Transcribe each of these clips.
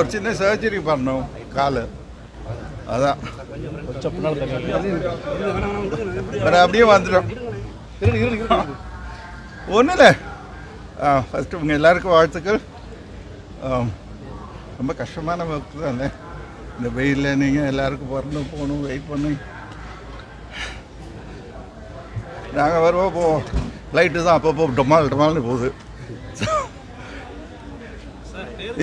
ஒரு சின்ன சர்ஜரி பண்ணோம் கால். அதான். அப்புறம் அப்படியே வந்துடும் ஒன்றும் இல்லை ஃபஸ்ட்டு உங்கள் எல்லாருக்கும் வாழ்த்துக்கள். ஆ, ரொம்ப கஷ்டமான ஒர்க் தான். இந்த வெயிலில் நீங்கள் எல்லாருக்கும் பிறந்து போகணும் வெயிட் பண்ணி. நாங்கள் வருவோம் போவோம். லைட்டு தான் அப்பப்போ டொமால் டொமால்னு போகுது.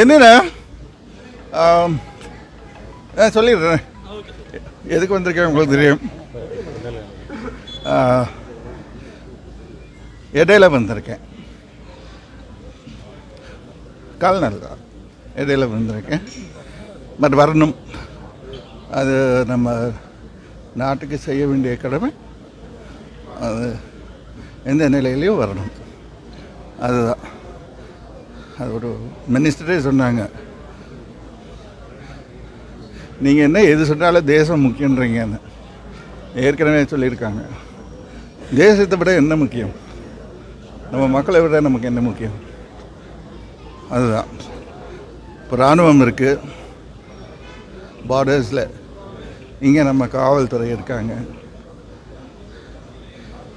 என்னண்ணா? சொல்லிடுறேன். எதுக்கு வந்திருக்கேன் உங்களுக்கு தெரியும். இடையில வந்திருக்கேன். கால்நடை தான். இடையில வந்திருக்கேன். பட் வரணும். அது நம்ம நாட்டுக்கு செய்ய வேண்டிய கடமை. அது எந்த நிலையிலையும் வரணும். அதுதான். அது ஒரு மினிஸ்டரே சொன்னாங்க. நீங்கள் என்ன எது சொன்னாலும் தேசம் முக்கியன்றீங்கன்னு. ஏற்கனவே சொல்லியிருக்காங்க. தேசத்தை விட என்ன முக்கியம்? நம்ம மக்களை விட நமக்கு என்ன முக்கியம்? அதுதான். இப்போ இராணுவம் இருக்குது பார்டர்ஸில் இங்கே நம்ம காவல்துறை இருக்காங்க.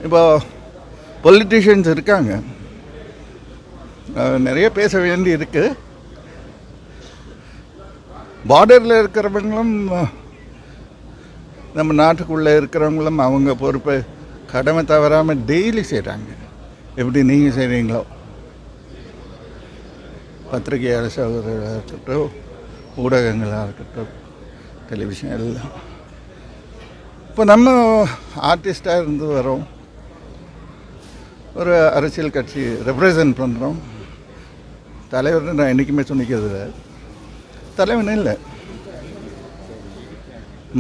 இப்போ பொலிட்டிஷியன்ஸ் இருக்காங்க. நிறைய பேச வேண்டி இருக்குது பார்டரில் இருக்கிறவங்களும் நம்ம நாட்டுக்குள்ளே இருக்கிறவங்களும் அவங்க பொறுப்பை கடமை தவறாமல் டெய்லி செய்கிறாங்க எப்படி நீங்கள் செய்கிறீங்களோ பத்திரிகையாளர் சகோதரர்களாக இருக்கட்டும் ஊடகங்களாக இருக்கட்டும் டெலிவிஷன் எல்லாம். இப்போ நம்ம ஆர்டிஸ்டாக இருந்து வரோம் ஒரு அரசியல் கட்சி ரெப்ரசன்ட் பண்ணுறோம் தலைவர்னு நான் என்றைக்குமே சொன்னிக்கிறது இல்லை. தலைவன் இல்லை.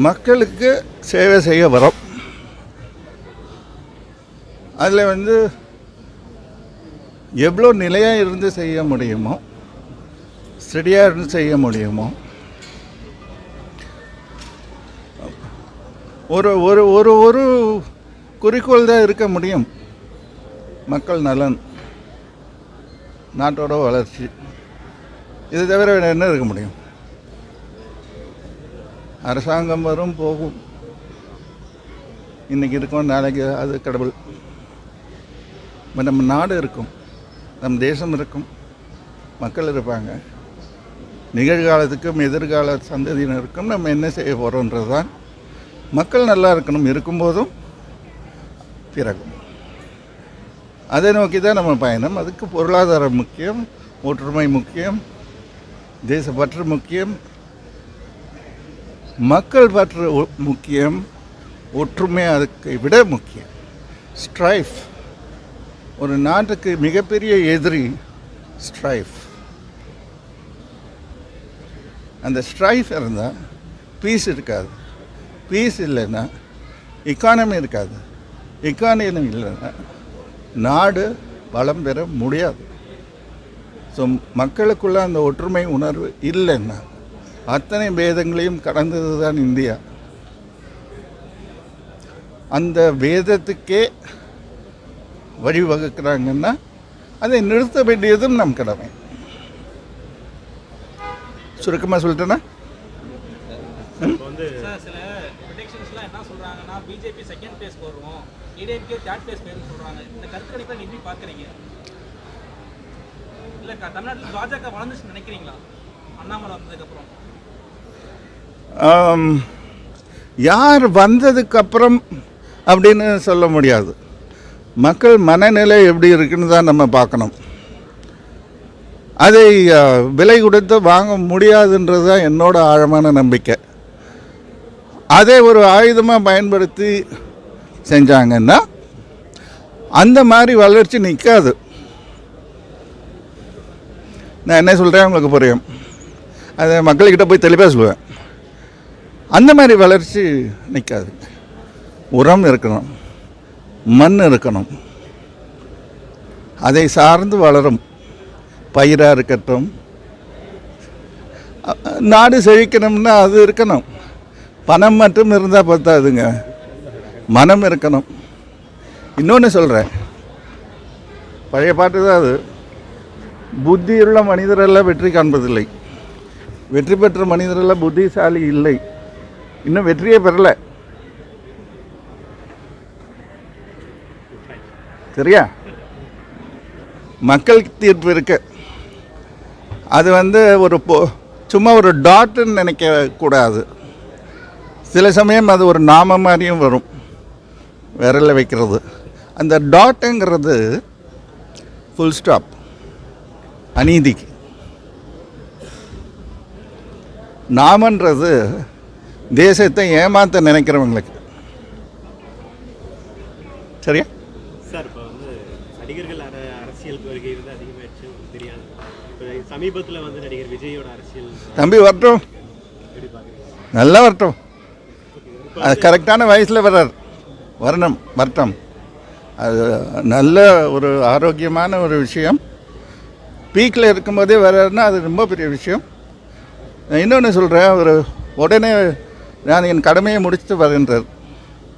மக்களுக்கு சேவை செய்ய வரோம். அதில் வந்து எவ்வளோ நிலையாக இருந்து செய்ய முடியுமோ ஸ்டடியாக இருந்து செய்ய முடியுமோ ஒரு ஒரு ஒரு ஒரு குறிக்கோள் தான் இருக்க முடியும். மக்கள் நலன் நாட்டோட வளர்ச்சி. இது தவிர என்ன இருக்க முடியும்? அரசாங்கம் வரும் போகும். இன்றைக்கி இருக்கும் நாளைக்கு அது கடவுள். நம்ம நாடு இருக்கும் நம் தேசம் இருக்கும் மக்கள் இருப்பாங்க. நிகழ்காலத்துக்கும் எதிர்கால சந்ததியினருக்கும் நம்ம என்ன செய்ய போகிறோன்றது தான் மக்கள் நல்லா இருக்கணும் இருக்கும்போதும் பிறகும். அதை நோக்கி தான் நம்ம பயணம். அதுக்கு பொருளாதாரம் முக்கியம் ஒற்றுமை முக்கியம் தேசப்பற்று முக்கியம் மக்கள் பற்று முக்கியம் ஒற்றுமை அதுக்கு விட முக்கியம். ஸ்ட்ரைஃப் ஒரு நாட்டுக்கு மிகப்பெரிய எதிரி ஸ்ட்ரைஃப் அந்த ஸ்ட்ரைஃப் இருந்தால் பீஸ் இருக்காது. பீஸ் இல்லைன்னா எக்கானமி இருக்காது. எக்கானமி இல்லைன்னா நாடு வளம் பெற முடியாது. ஸோ மக்களுக்குள்ள அந்த ஒற்றுமை உணர்வு இல்லைன்னா அத்தனை பேதங்களையும் கடந்தது தான் இந்தியா. அந்த வேதத்துக்கே வழிவகுக்கிறாங்கன்னா அதை நிறுத்த வேண்டியதும் நம் கடமை. சுருக்கமாக சொல்லிட்டேன்னா சில என்ன பிஜேபி செகண்ட் தேர்ட் சொல்றாங்க. இந்த பாஜக வளர்ந்துச்சுன்னு நினைக்கிறீங்களா? அண்ணாமலை வந்ததுக்கு அப்புறம் யார் வந்ததுக்கப்புறம் அப்படின்னு சொல்ல முடியாது. மக்கள் மனநிலை எப்படி இருக்குன்னு தான் நம்ம பார்க்கணும். அதை விலை கொடுத்து வாங்க முடியாதுன்றது தான் என்னோட ஆழமான நம்பிக்கை. அதை ஒரு ஆயுதமாக பயன்படுத்தி செஞ்சாங்கன்னா அந்த மாதிரி வளர்ச்சி நிற்காது நான் என்ன சொல்கிறேன் உங்களுக்கு புரியும். அதை மக்கள்கிட்ட போய் தெளிவாக சொல்லுவேன். அந்த மாதிரி வளர்ச்சி நிற்காது உரம் இருக்கணும் மண் இருக்கணும். அதை சார்ந்து வளரும். பயிராக இருக்கட்டும். நாடு செழிக்கணும்னா அது இருக்கணும். பணம் மட்டும் இருந்தால் பத்தாதுங்க. மனம் இருக்கணும். இன்னொன்று சொல்கிறேன் பழைய பாட்டு தான் அது. புத்தியுள்ள மனிதரெல்லாம் வெற்றி காண்பதில்லை. வெற்றி பெற்ற மனிதரெல்லாம் புத்திசாலி இல்லை. இன்னும் வெற்றியே பெறல. சரியா? மக்கள் தீர்ப்பு இருக்கு. அது வந்து ஒரு பொ சும்மா ஒரு டாட்டுன்னு நினைக்க கூடாது. சில சமயம் அது ஒரு நாம மாதிரியும் வரும். விரல வைக்கிறது. அந்த டாட்டுங்கிறது ஃபுல் ஸ்டாப் அநீதிக்கு. நாமன்றது தேசத்தை ஏமாத்த நினைக்கிறவங்களுக்கு. சரியா? சார் இப்போ வந்து நடிகர்கள் அர அரசியலுக்கு வருகை வந்து அதிகமாகிடுச்சு தெரியாது. சமீபத்தில் வந்து நடிகர் விஜயோட அரசியல் தம்பி வரட்டும். நல்லா வரட்டும். அது கரெக்டான வயசில் வர்றார். வரணும் வரட்டும். அது நல்ல ஒரு ஆரோக்கியமான ஒரு விஷயம். பீக்கில் இருக்கும்போதே வர்றாருன்னா அது ரொம்ப பெரிய விஷயம். இன்னொன்று சொல்கிறேன் ஒரு உடனே நான் என் கடமையை முடிச்சுட்டு வருகின்றார்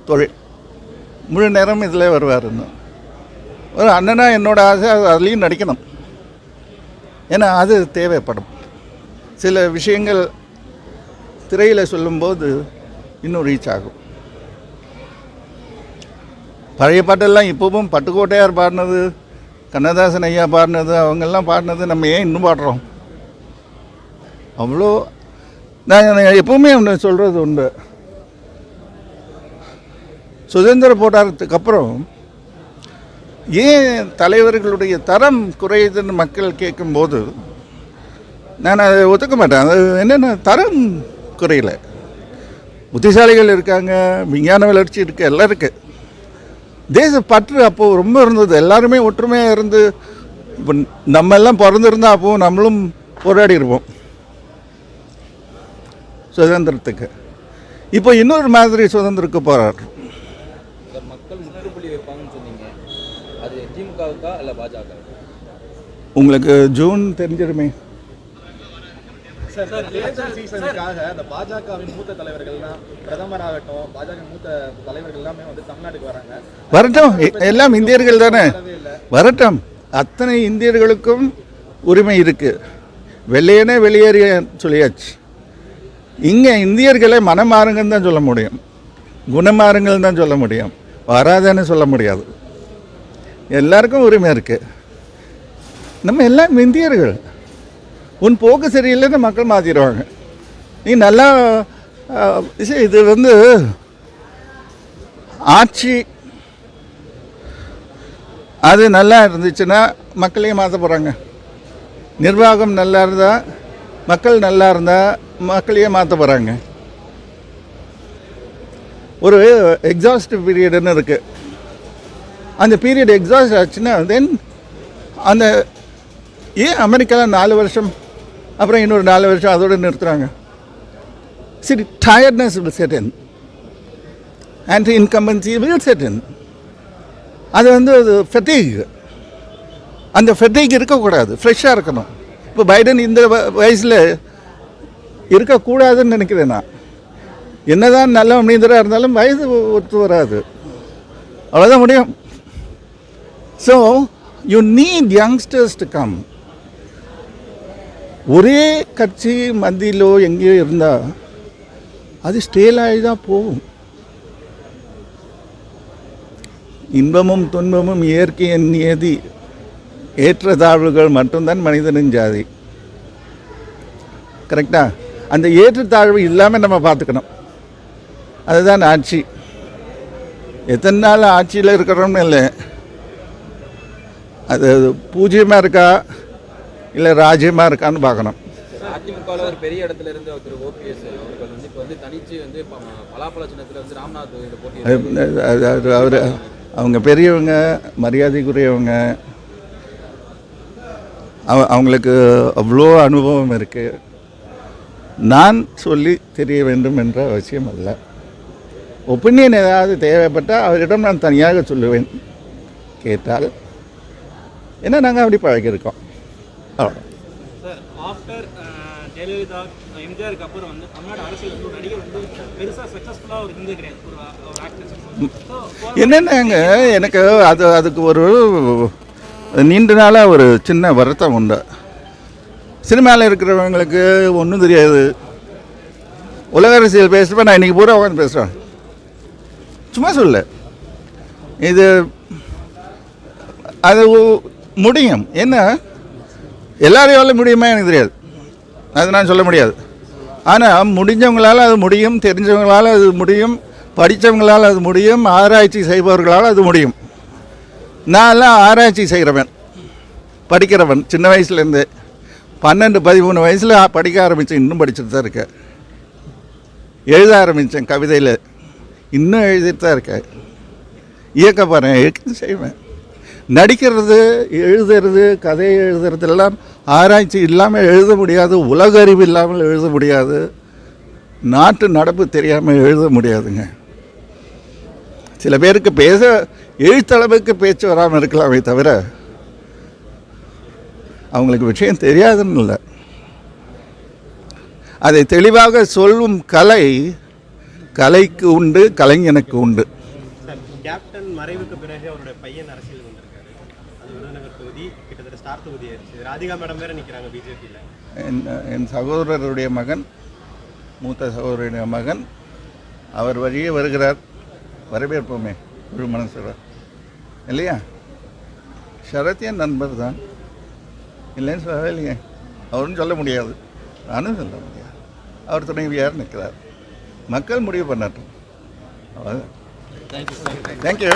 தொழில். முழு நேரம் இதில் வருவாருன்னு ஒரு அண்ணனாக என்னோட ஆசை அதுலேயும் நடிக்கணும். ஏன்னா அது தேவைப்படும். சில விஷயங்கள் திரையில் சொல்லும்போது இன்னும் ரீச் ஆகும். பழைய பாட்டெல்லாம் இப்போவும் பட்டுக்கோட்டையார் பாடினது கண்ணதாசன் ஐயா பாடினது அவங்கெல்லாம் பாடினது நம்ம ஏன் இன்னும் பாடுறோம்? அவ்வளோ நான் எப்பவுமே ஒன்று சொல்கிறது உண்டு. சுதந்திர போராட்டத்துக்கு அப்புறம் ஏன் தலைவர்களுடைய தரம் குறையுதுன்னு மக்கள் கேட்கும்போது நான் அதை ஒத்துக்க மாட்டேன். அது என்னென்ன தரம் குறையல. புத்திசாலிகள் இருக்காங்க விஞ்ஞான வளர்ச்சி இருக்குது எல்லாம் இருக்குது தேச பற்று அப்போது ரொம்ப இருந்தது. எல்லாருமே ஒற்றுமையாக இருந்து இப்போ நம்ம எல்லாம் பிறந்திருந்தா அப்போது நம்மளும் போராடி இருப்போம் சுதந்திரத்துக்கு. இப்போ இன்னொரு மாதிரி சுதந்திரத்துக்கு பாஜக உங்களுக்கு ஜூன் தெரிஞ்சிருமே. சார் சார் எலெக்ஷன் சீசனுக்காக அந்த பாஜகவின் மூத்த தலைவர்கள்லாம் பிரதமர் ஆகட்டும் பாஜக மூத்த தலைவர்கள் எல்லாமே வந்து தமிழ்நாட்டுக்கு வராங்க. வரட்டும். எல்லாம் இந்தியர்கள் தானே? வரட்டும். அத்தனை இந்தியர்களுக்கும் உரிமை இருக்கு. வெள்ளையனே வெளியேறிய சொல்லியாச்சு. இங்கே இந்தியர்களை மனம் மாறுங்கன்னு தான் சொல்ல முடியும். குணமாறுங்கள்னு தான் சொல்ல முடியும். வராதன்னு சொல்ல முடியாது. எல்லாருக்கும் உரிமை இருக்குது நம்ம எல்லாம் இந்தியர்கள். உன் போக்கு சரியில்லைன்னு மக்கள் மாற்றிடுவாங்க நீ நல்லா இது- இது வந்து ஆட்சி அது நல்லா இருந்துச்சுன்னா மக்களையும் மாற்ற போகிறாங்க நிர்வாகம் நல்லா இருந்தால் மக்கள் நல்லா இருந்தால் மக்களையே மாற்ற போகிறாங்க ஒரு எக்ஸாஸ்டிவ் பீரியடுன்னு இருக்குது அந்த பீரியட் எக்ஸாஸ்ட் ஆச்சுன்னா தென் அந்த ஏன் அமெரிக்காவில் நாலு வருஷம் அப்புறம் இன்னொரு நாலு வருஷம் அதோடு நிறுத்துகிறாங்க சரி tiredness will set in and incumbency will set in அது வந்து அது ஃபெட்டிக் அந்த ஃபெட்டிக் இருக்கக்கூடாது. ஃப்ரெஷ்ஷாக இருக்கணும். இப்போ பைடன் இந்த வ- வயசில் இருக்கக்கூடாதுன்னு நினைக்கிறேன் நான். என்னதான் நல்ல மனிதராக இருந்தாலும் வயது ஒத்து வராது. அவ்வளோதான் முடியும். So you need youngsters to come ஒரே கட்சி மத்தியிலோ எங்கேயோ இருந்தால் அது ஸ்டேல் ஆகி தான் போகும். இன்பமும் துன்பமும் இயற்கையின் நியதி. ஏற்றத்தாழ்வுகள் மட்டும்தான் மனிதனின் ஜாதி. கரெக்டா அந்த ஏற்றத்தாழ்வு இல்லாமல் நம்ம பார்த்துக்கணும். அதுதான் ஆட்சி. எத்தனை நாள் ஆட்சியில் இருக்கிறோம்னு இல்லை. அது பூஜ்ஜியமாக இருக்கா? இல்லை ராஜ்யமாக இருக்கான்னு பார்க்கணும். அதிமுகவில் ஒரு பெரிய இடத்துல இருந்த திரு ஓபிஎஸ் அவர்கள் வந்து இப்போ வந்து தனிச்சு வந்து பலாப்பழ சின்னத்தில் வந்து ராம்நாத் அவர் அவங்க பெரியவங்க மரியாதைக்குரியவங்க அவ அவங்களுக்கு அவ்வளோ அனுபவம் இருக்குது நான் சொல்லி தெரிய வேண்டும் என்ற அவசியம் அல்ல. ஒப்பீனியன் ஏதாவது தேவைப்பட்டால் அவரிடம் நான் தனியாக சொல்லுவேன். கேட்டால் ஏன்னா நாங்கள் அப்படி பழகியிருக்கோம். அவ்வளோ ஆஃப்டர் ஜெயலலிதா எம்ஜிஆருக்கு அப்புறம் வந்து தமிழ்நாடு அரசியல் வந்து ஒரு நடிகர் வந்து பெருசாக சக்ஸஸ்ஃபுல்லாக ஒரு இருந்தது கிடையாது ஒரு ஒரு ஆக்டர் ஸோ என்னென்னங்க? எனக்கு அது அதுக்கு ஒரு நீண்ட நாளாக ஒரு சின்ன வருத்தம் உண்டு. சினிமாவில் இருக்கிறவங்களுக்கு ஒன்றும் தெரியாது. உலக அரசியல் பேசுகிறப்ப நான் இன்றைக்கி பூரா உட்காந்து பேசுகிறேன் சும்மா சொல்ல. இது அது முடியும். என்ன? எல்லாரையும் முடியுமா எனக்கு தெரியாது. அது நான் சொல்ல முடியாது. ஆனால் முடிஞ்சவங்களால் அது முடியும் தெரிஞ்சவங்களால் அது முடியும் படித்தவங்களால் அது முடியும் ஆராய்ச்சி செய்பவர்களால் அது முடியும். நான்லாம் ஆராய்ச்சி செய்கிறவன் படிக்கிறவன். சின்ன வயசுலேருந்து. பன்னெண்டு பதிமூணு வயசில் படிக்க ஆரம்பித்தேன் இன்னும் படிச்சுட்டு தான் இருக்கேன். எழுத ஆரம்பித்தேன் கவிதையில். இன்னும் எழுதிட்டு தான் இருக்கேன். இயக்க போகிறேன் செய்வேன். நடிக்கிறது எழுதுறது கதை எழுதுறது எல்லாம் ஆராய்ச்சி இல்லாமல் எழுத முடியாது உலக அறிவு இல்லாமல் எழுத முடியாது. நாட்டு நடப்பு தெரியாமல் எழுத முடியாதுங்க. சில பேருக்கு பேச எழுத்தளவுக்கு பேச்சு வராமல் இருக்கலாமே தவிர அவங்களுக்கு விஷயம் தெரியாதுன்னு இல்லை. அதை தெளிவாக சொல்லும் கலை கலைக்கு உண்டு கலைஞனுக்கு உண்டு. கேப்டன் மறைவுக்கு பிறகு அவருடைய பையன் அரசியல் வந்திருக்காரு. அது விருதுநகர் தொகுதி கிட்டத்தட்ட ஸ்டார் தொகுதி ஆயிடுச்சு. ராதிகா மேடம் வேற நிற்கிறாங்க பிஜேபியில். என் என் சகோதரருடைய மகன் மூத்த சகோதரருடைய மகன் அவர் வழியே வருகிறார். வரவேற்போமே முழு மனசுல இல்லையா? சரத் என் நண்பர் தான். இல்லைன்னு சொல்லவே இல்லையே. அவரும் சொல்ல முடியாது. நானும் சொல்ல முடியாது. அவர் துணைவியார் நிற்கிறார்? மக்கள் முடிவு பண்ணட்டும். தேங்க்யூ